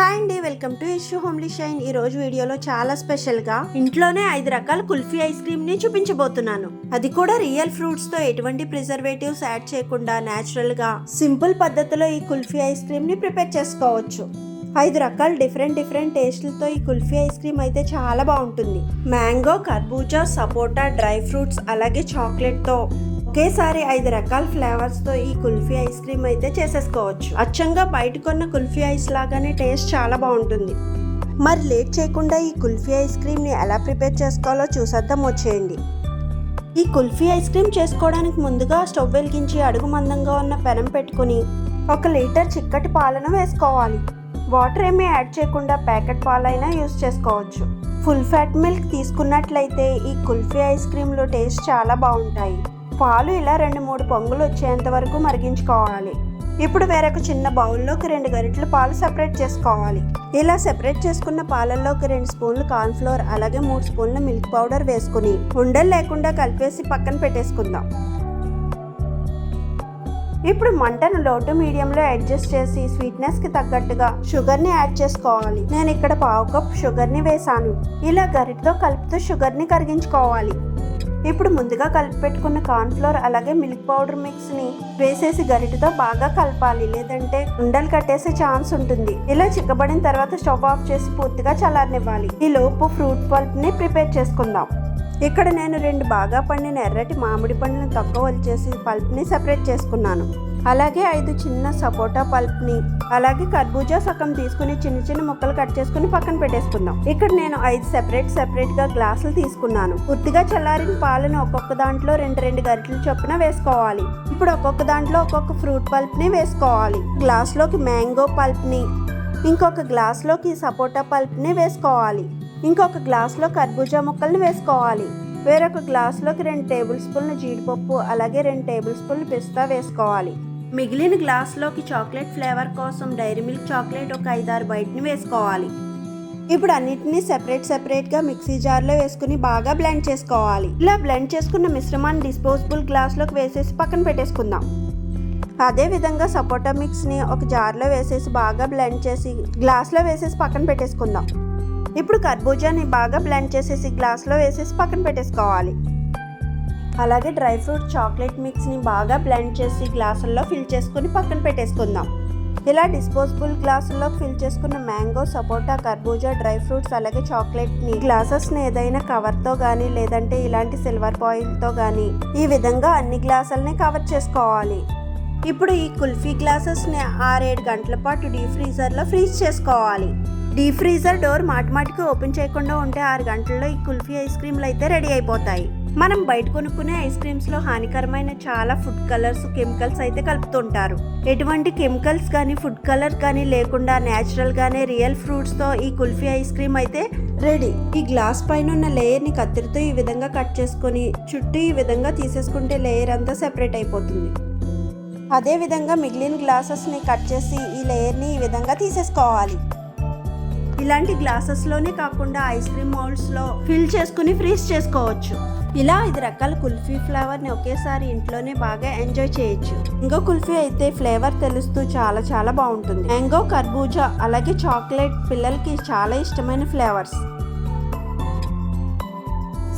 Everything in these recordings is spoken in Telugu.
హాయ్ అండి welcome to issue homely shine. ఈ రోజు వీడియోలో చాలా స్పెషల్గా ఇంట్లోనే ఐదు రకాల కుల్ఫీ ఐస్ క్రీమ్ని చూపించబోతున్నాను. అది కూడా రియల్ ఫ్రూట్స్తో ఎటువంటి ప్రిజర్వేటివ్స్ యాడ్ చేయకుండా నేచురల్గా సింపుల్ పద్ధతిలో ఈ కుల్ఫీ ఐస్ క్రీమ్ని ప్రిపేర్ చేసుకోవచ్చు. ఐదు రకాల డిఫరెంట్ డిఫరెంట్ టేస్ట్లతో ఈ కుల్ఫీ ఐస్ క్రీమ్ అయితే చాలా బాగుంటుంది. మ్యాంగో కర్బూజా సపోటా డ్రై ఫ్రూట్స్ అలాగే చాక్లెట్తో. ఒకేసారి ఐదు రకాల ఫ్లేవర్స్తో ఈ కుల్ఫీ ఐస్ క్రీమ్ అయితే చేసేసుకోవచ్చు. అచ్చంగా బయట కొన్న కుల్ఫీ ఐస్ లాగానే టేస్ట్ చాలా బాగుంటుంది. మరి లేట్ చేయకుండా ఈ కుల్ఫీ ఐస్ క్రీమ్ని ఎలా ప్రిపేర్ చేసుకోవాలో చూసేద్దాం వచ్చేయండి. ఈ కుల్ఫీ ఐస్ క్రీమ్ చేసుకోవడానికి ముందుగా స్టవ్ వెలిగించి అడుగు మందంగా ఉన్న పెనం పెట్టుకుని ఒక లీటర్ చిక్కటి పాలను వేసుకోవాలి. వాటర్ ఏమీ యాడ్ చేయకుండా ప్యాకెట్ పాలైనా యూస్ చేసుకోవచ్చు. ఫుల్ ఫ్యాట్ మిల్క్ తీసుకున్నట్లయితే ఈ కుల్ఫీ ఐస్ క్రీమ్లో టేస్ట్ చాలా బాగుంటాయి. పాలు ఇలా రెండు మూడు పొంగులు వచ్చేంత వరకు మరిగించుకోవాలి. ఇప్పుడు వేరొక చిన్న బౌల్లోకి రెండు గరిటెలు పాలు సెపరేట్ చేసుకోవాలి. ఇలా సెపరేట్ చేసుకున్న పాలల్లోకి రెండు స్పూన్లు కార్న్ఫ్లోర్ అలాగే మూడు స్పూన్లు మిల్క్ పౌడర్ వేసుకుని ఉండలు లేకుండా కలిపేసి పక్కన పెట్టేసుకుందాం. ఇప్పుడు మంటను లోటు మీడియంలో అడ్జస్ట్ చేసి స్వీట్నెస్కి తగ్గట్టుగా షుగర్ని యాడ్ చేసుకోవాలి. నేను ఇక్కడ పావు కప్ షుగర్ని వేసాను. ఇలా గరిటతో కలుపుతూ షుగర్ని కరిగించుకోవాలి. ఇప్పుడు ముందుగా కలిపి పెట్టుకున్న కార్న్ఫ్లోర్ అలాగే మిల్క్ పౌడర్ మిక్స్ని వేసేసి గరిటతో బాగా కలపాలి. లేదంటే ఉండలు కట్టేసే ఛాన్స్ ఉంటుంది. ఇలా చిక్కబడిన తర్వాత స్టవ్ ఆఫ్ చేసి పూర్తిగా చల్లారనివ్వాలి. ఈ లోపు ఫ్రూట్ పల్ప్ని ప్రిపేర్ చేసుకుందాం. ఇక్కడ నేను రెండు బాగా పండిన ఎర్రటి మామిడి పండ్లను తక్కువ వచ్చేసి పల్ప్ని సెపరేట్ చేసుకున్నాను. అలాగే ఐదు చిన్న సపోటా పల్ప్ని అలాగే కర్బూజా సగం తీసుకుని చిన్న చిన్న ముక్కలు కట్ చేసుకుని పక్కన పెట్టేసుకుందాం. ఇక్కడ నేను ఐదు సెపరేట్ సెపరేట్గా గ్లాసులు తీసుకున్నాను. పూర్తిగా చల్లారిన పాలను ఒక్కొక్క దాంట్లో రెండు రెండు గరిటెల చొప్పున వేసుకోవాలి. ఇప్పుడు ఒక్కొక్క దాంట్లో ఒక్కొక్క ఫ్రూట్ పల్ప్ని వేసుకోవాలి. గ్లాస్లోకి మ్యాంగో పల్ప్ని ఇంకొక గ్లాస్లోకి సపోటా పల్ప్ని వేసుకోవాలి. ఇంకొక గ్లాస్లో కర్బూజా ముక్కల్ని వేసుకోవాలి. వేరొక గ్లాస్లోకి రెండు టేబుల్ స్పూన్లు జీడిపప్పు అలాగే రెండు టేబుల్ స్పూన్లు పిస్తా వేసుకోవాలి. మిగిలిన గ్లాస్లోకి చాక్లెట్ ఫ్లేవర్ కోసం డైరీ మిల్క్ చాక్లెట్ ఒక ఐదారు బయటని వేసుకోవాలి. ఇప్పుడు అన్నిటినీ సెపరేట్ సెపరేట్గా మిక్సీ జార్లో వేసుకుని బాగా బ్లెండ్ చేసుకోవాలి. ఇలా బ్లెండ్ చేసుకున్న మిశ్రమాన్ని డిస్పోజబుల్ గ్లాస్లోకి వేసేసి పక్కన పెట్టేసుకుందాం. అదే విధంగా సపోటా మిక్స్ని ఒక జార్లో వేసేసి బాగా బ్లెండ్ చేసి గ్లాస్లో వేసేసి పక్కన పెట్టేసుకుందాం. ఇప్పుడు కర్బూజాని బాగా బ్లెండ్ చేసేసి గ్లాస్లో వేసేసి పక్కన పెట్టేసుకోవాలి. అలాగే డ్రై ఫ్రూట్ చాక్లెట్ మిక్స్ని బాగా బ్లెండ్ చేసి గ్లాసుల్లో ఫిల్ చేసుకుని పక్కన పెట్టేసుకుందాం. ఇలా డిస్పోజబుల్ గ్లాసుల్లో ఫిల్ చేసుకున్న మ్యాంగో సపోటా కర్బూజా డ్రై ఫ్రూట్స్ అలాగే చాక్లెట్ని గ్లాసెస్ని ఏదైనా కవర్తో కానీ లేదంటే ఇలాంటి సిల్వర్ పాయిల్తో కానీ ఈ విధంగా అన్ని గ్లాసులని కవర్ చేసుకోవాలి. ఇప్పుడు ఈ కుల్ఫీ గ్లాసెస్ని ఆరేడు గంటల పాటు డీ ఫ్రీజర్లో ఫ్రీజ్ చేసుకోవాలి. డీప్ ఫ్రీజర్ డోర్ మాటిమాటికి ఓపెన్ చేయకుండా ఉంటే ఆరు గంటల్లో ఈ కుల్ఫీ ఐస్ క్రీమ్లు అయితే రెడీ అయిపోతాయి. మనం బయట కొనుక్కునే ఐస్ క్రీమ్స్లో హానికరమైన చాలా ఫుడ్ కలర్స్ కెమికల్స్ అయితే కలుపుతుంటారు. ఎటువంటి కెమికల్స్ కానీ ఫుడ్ కలర్ కానీ లేకుండా నేచురల్ గానే రియల్ ఫ్రూట్స్తో ఈ కుల్ఫీ ఐస్ క్రీమ్ అయితే రెడీ ఈ గ్లాస్ పైన ఉన్న లేయర్ని కత్తిరితో ఈ విధంగా కట్ చేసుకొని చుట్టూ ఈ విధంగా తీసేసుకుంటే లేయర్ అంతా సెపరేట్ అయిపోతుంది. అదే విధంగా మిగిలిన గ్లాసెస్ని కట్ చేసి ఈ లేయర్ని ఈ విధంగా తీసేసుకోవాలి. ఇలాంటి గ్లాసెస్లోనే కాకుండా ఐస్ క్రీమ్ మౌల్డ్స్లో ఫిల్ చేసుకుని ఫ్రీజ్ చేసుకోవచ్చు. ఇలా ఐదు రకాల కుల్ఫీ ఫ్లేవర్ని ఒకేసారి ఇంట్లోనే బాగా ఎంజాయ్ చేయొచ్చు. ఇంకో కుల్ఫీ అయితే ఫ్లేవర్ తెలుస్తూ చాలా చాలా బాగుంటుంది. మ్యాంగో కర్బూజా అలాగే చాక్లెట్ పిల్లలకి చాలా ఇష్టమైన ఫ్లేవర్స్.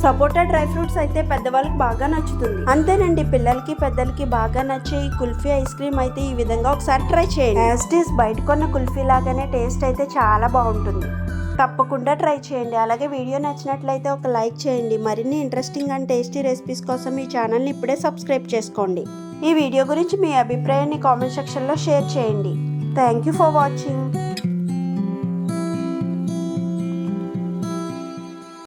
సపోటా డ్రై ఫ్రూట్స్ అయితే పెద్దవాళ్ళకి బాగా నచ్చుతుంది. అంతేనండి పిల్లలకి పెద్దలకి బాగా నచ్చే ఈ కుల్ఫీ ఐస్ క్రీమ్ అయితే ఈ విధంగా ఒకసారి ట్రై చేయండి. యాస్టీస్ బయట కొన్న కుల్ఫీ లాగానే టేస్ట్ అయితే చాలా బాగుంటుంది. తప్పకుండా ట్రై చేయండి. అలాగే వీడియో నచ్చినట్లయితే ఒక లైక్ చేయండి. మరిన్ని ఇంట్రెస్టింగ్ అండ్ టేస్టీ రెసిపీస్ కోసం ఈ ఛానల్ని ఇప్పుడే సబ్స్క్రైబ్ చేసుకోండి. ఈ వీడియో గురించి మీ అభిప్రాయాన్ని కామెంట్ సెక్షన్లో షేర్ చేయండి. Thank you for watching